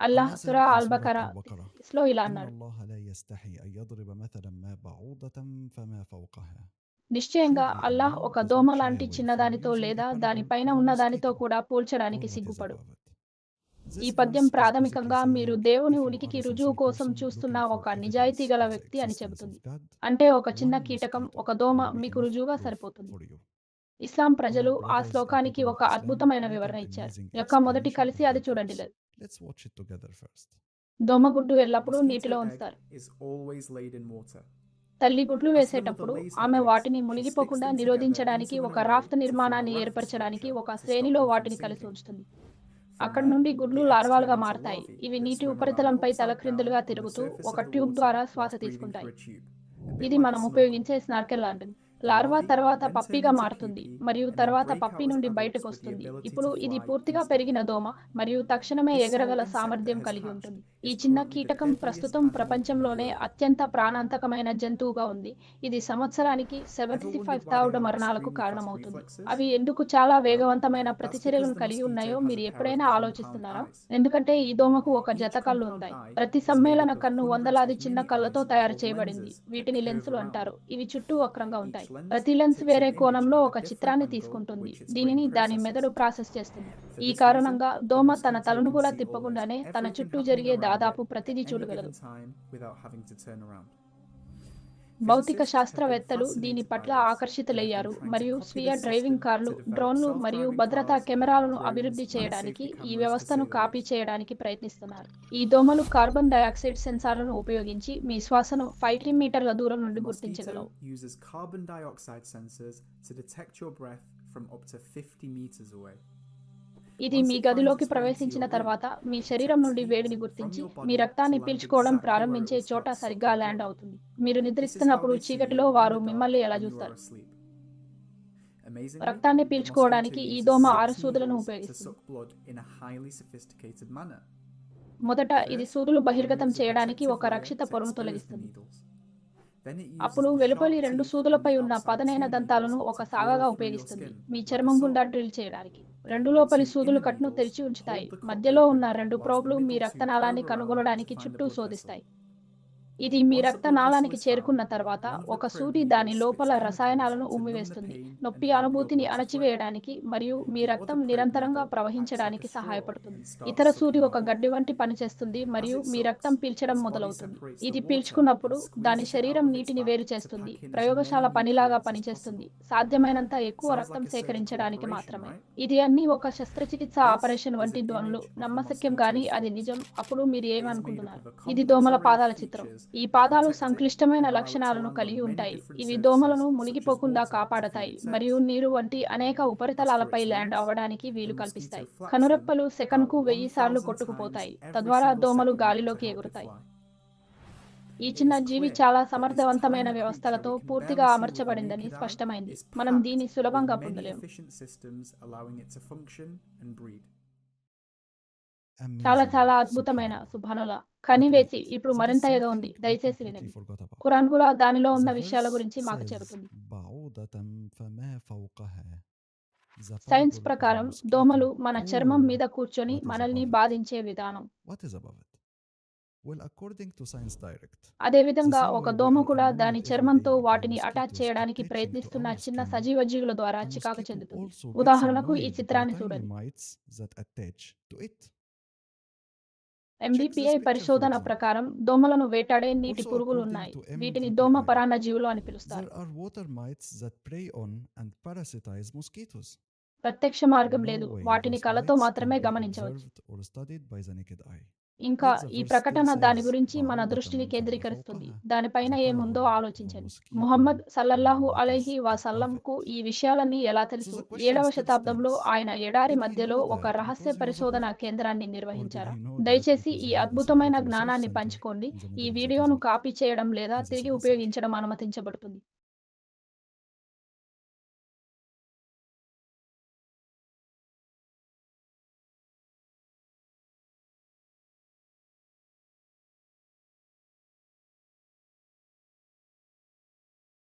అల్లాహ్ نزل సురా في అల్ سورة బకరా البقرة లో ఇలా إن అన్నాడు الله لا يستحي أن يضرب مثلا ما بعوضة فما فوقها నిశ్చయంగా شوفي అల్లాహ్ الموت ఒక is దోమ not లాంటి shy away చిన్నదానితో from using లేదా the parable దానిపైన of a ఉన్నదానితో mosquito. కూడా పోల్చడానికి All that is సిగ్గుపడు above it. This ఈ verse పద్యం is ప్రాథమికంగా basically మీరు saying, దేవుని if you ఉనికికి are a రుజువు sincere కోసం person చూస్తున్న looking for ఒక evidence నిజాయితీ గల of the వ్యక్తి అని existence చెబుతుంది of God, అంటే ఒక చిన్న one కీటకం mosquito ఒక దోమ will be మీకు enough రుజువుగా proof సరిపోతుంది for you. ఇస్లాం Our ప్రజలు ఆ brothers and శ్లోకానికి people ఒక of Islam అద్భుతమైన made వివరణ an ఇచ్చారు amazing యొక్క మొదటి explanation కలిసి of అది that చూడండి verse. లేదు let's watch it together first దోమ గుడ్డు ఎల్లప్పుడూ నీటిలో ఉంచుతారు. తల్లి గుడ్లు వేసేటప్పుడు ఆమె వాటిని మునిగిపోకుండా నిరోధించడానికి ఒక రాఫ్త నిర్మాణాన్ని ఏర్పరచడానికి ఒక శ్రేణిలో వాటిని కలిసి ఉంచుతుంది అక్కడ నుండి గుడ్లు లార్వాలుగా మారుతాయి. ఇవి నీటి ఉపరితలంపై తలక్రిందులుగా తిరుగుతూ ఒక ట్యూబ్ ద్వారా శ్వాస తీసుకుంటాయి. ఇది మనం ఉపయోగించే స్నార్కెల్ లాంటిది. లార్వా తర్వాత పప్పిగా మారుతుంది. మరియు తర్వాత పప్పి నుండి బయటకు వస్తుంది. ఇప్పుడు ఇది పూర్తిగా పెరిగిన దోమ మరియు తక్షణమే ఎగరగల సామర్థ్యం కలిగి ఉంటుంది. ఈ చిన్న కీటకం ప్రస్తుతం ప్రపంచంలోనే అత్యంత ప్రాణాంతకమైన జంతువుగా ఉంది. ఇది సంవత్సరానికి సెవెంటీ ఫైవ్ థౌసండ్ మరణాలకు కారణమవుతుంది. అవి ఎందుకు చాలా వేగవంతమైన ప్రతిచర్యలు కలిగి ఉన్నాయో మీరు ఎప్పుడైనా ఆలోచిస్తున్నారా? ఎందుకంటే ఈ దోమకు ఒక జత కళ్ళు ఉంటాయి. ప్రతి సమ్మేళన కన్ను వందలాది చిన్న కళ్ళతో తయారు చేయబడింది. వీటిని లెన్సులు అంటారు. ఇవి చుట్టూ వక్రంగా ఉంటాయి ప్రతి వేరే కోణంలో ఒక చిత్రాన్ని తీసుకుంటుంది. దీనిని దాని మెదడు ప్రాసెస్ చేస్తుంది. ఈ కారణంగా దోమ తన తలను కూడా తిప్పకుండానే తన చుట్టూ జరిగే దాదాపు ప్రతిదీ చూడగలదు. భౌతిక శాస్త్రవేత్తలు దీని పట్ల ఆకర్షితులయ్యారు మరియు స్వీయ డ్రైవింగ్ కార్లు డ్రోన్లు మరియు భద్రతా కెమెరాలను అభివృద్ధి చేయడానికి ఈ వ్యవస్థను కాపీ చేయడానికి ప్రయత్నిస్తున్నారు. ఈ దోమలు కార్బన్ డయాక్సైడ్ సెన్సార్లను ఉపయోగించి మీ శ్వాసను ఫైవ్ మీటర్ల దూరం నుండి గుర్తించగలవు. ఇది మీ గదిలోకి ప్రవేశించిన తర్వాత మీ శరీరం నుండి వేడిని గుర్తించి మీ రక్తాన్ని పీల్చుకోవడం ప్రారంభించే చోట సరిగ్గా ల్యాండ్ అవుతుంది. మీరు నిద్రిస్తున్నప్పుడు చీకటిలో వారు మిమ్మల్ని ఎలా చూస్తారు? రక్తాన్ని పీల్చుకోవడానికి ఈ దోమ ఆరు సూదులను ఉపయోగిస్తుంది. మొదట ఇది సూదులు బహిర్గతం చేయడానికి ఒక రక్షిత పొరను తొలగిస్తుంది. అప్పుడు వెలుపలి రెండు సూదులపై ఉన్న పదనైన దంతాలను ఒక సాగగా ఉపయోగిస్తుంది. మీ చర్మం గుండా డ్రిల్ చేయడానికి. రెండు లోపలి సూదులు కట్ను తెరిచి ఉంచుతాయి. మధ్యలో ఉన్న రెండు ప్రోబ్లు మీ రక్తనాళాన్ని కనుగొనడానికి చుట్టూ శోధిస్తాయి. ఇది మీ రక్త నాళానికి చేరుకున్న తర్వాత ఒక సూది దాని లోపల రసాయనాలను ఉమ్మివేస్తుంది. నొప్పి అనుభూతిని అణచివేయడానికి మరియు మీ రక్తం నిరంతరంగా ప్రవహించడానికి సహాయపడుతుంది. ఇతర సూది ఒక గడ్డి వంటి పనిచేస్తుంది మరియు మీ రక్తం పీల్చడం మొదలవుతుంది. ఇది పీల్చుకున్నప్పుడు దాని శరీరం నీటిని వేరు చేస్తుంది. ప్రయోగశాల పనిలాగా పనిచేస్తుంది. సాధ్యమైనంత ఎక్కువ రక్తం సేకరించడానికి మాత్రమే. ఇది అన్ని ఒక శస్త్రచికిత్స ఆపరేషన్ వంటి ధ్వనులు. నమ్మశక్యం కానీ అది నిజం. అప్పుడు మీరు ఏమనుకుంటున్నారు? ఇది దోమల పాదాల చిత్రం. ఈ పాదాలు సంక్లిష్టమైన లక్షణాలను కలిగి ఉంటాయి. ఇవి దోమలను మునిగిపోకుండా కాపాడతాయి మరియు నీరు వంటి అనేక ఉపరితలాలపై ల్యాండ్ అవ్వడానికి వీలు కల్పిస్తాయి. కనురెప్పలు సెకండ్కు వెయ్యి సార్లు కొట్టుకుపోతాయి. తద్వారా దోమలు గాలిలోకి ఎగురుతాయి. ఈ చిన్న జీవి చాలా సమర్థవంతమైన వ్యవస్థలతో పూర్తిగా అమర్చబడిందని స్పష్టమైంది. మనం దీన్ని సులభంగా పొందలేము చాలా చాలా అద్భుతమైన సుభానులా. కానీ వేసి ఇప్పుడు మరింత ఏదో ఉంది. దయచేసి వినండి. ఖురాన్ కూడా దానిలో ఉన్న విషయాల గురించి మాకు చెబుతుంది. సైన్స్ ప్రకారం దోమలు మన చర్మం మీద కూర్చొని మనల్ని బాధించే విధానం. అదేవిధంగా ఒక దోమ కూడా దాని చర్మంతో వాటిని అటాచ్ చేయడానికి ప్రయత్నిస్తున్న చిన్న సజీవ జీవుల ద్వారా చికాకు చెందుతుంది. ఉదాహరణకు ఈ చిత్రాన్ని చూడండి. ఎంబీపీఐ పరిశోధన ప్రకారం దోమలను వేటాడే నీటి పురుగులు ఉన్నాయి. వీటిని దోమ పరాన్న జీవులు అని పిలుస్తారు. ప్రత్యక్ష మార్గం లేదు. వాటిని కళతో మాత్రమే గమనించవచ్చు. ఇంకా ఈ ప్రకటన దాని గురించి మన దృష్టిని కేంద్రీకరిస్తుంది. దానిపైన ఏముందో ఆలోచించండి. ముహమ్మద్ సల్లల్లాహు అలహి వసల్లంకు ఈ విషయాలన్నీ ఎలా తెలుసు? ఏడవ శతాబ్దంలో ఆయన ఎడారి మధ్యలో ఒక రహస్య పరిశోధన కేంద్రాన్ని నిర్వహించారు? దయచేసి ఈ అద్భుతమైన జ్ఞానాన్ని పంచుకోండి. ఈ వీడియోను కాపీ చేయడం లేదా తిరిగి ఉపయోగించడం అనుమతించబడుతుంది.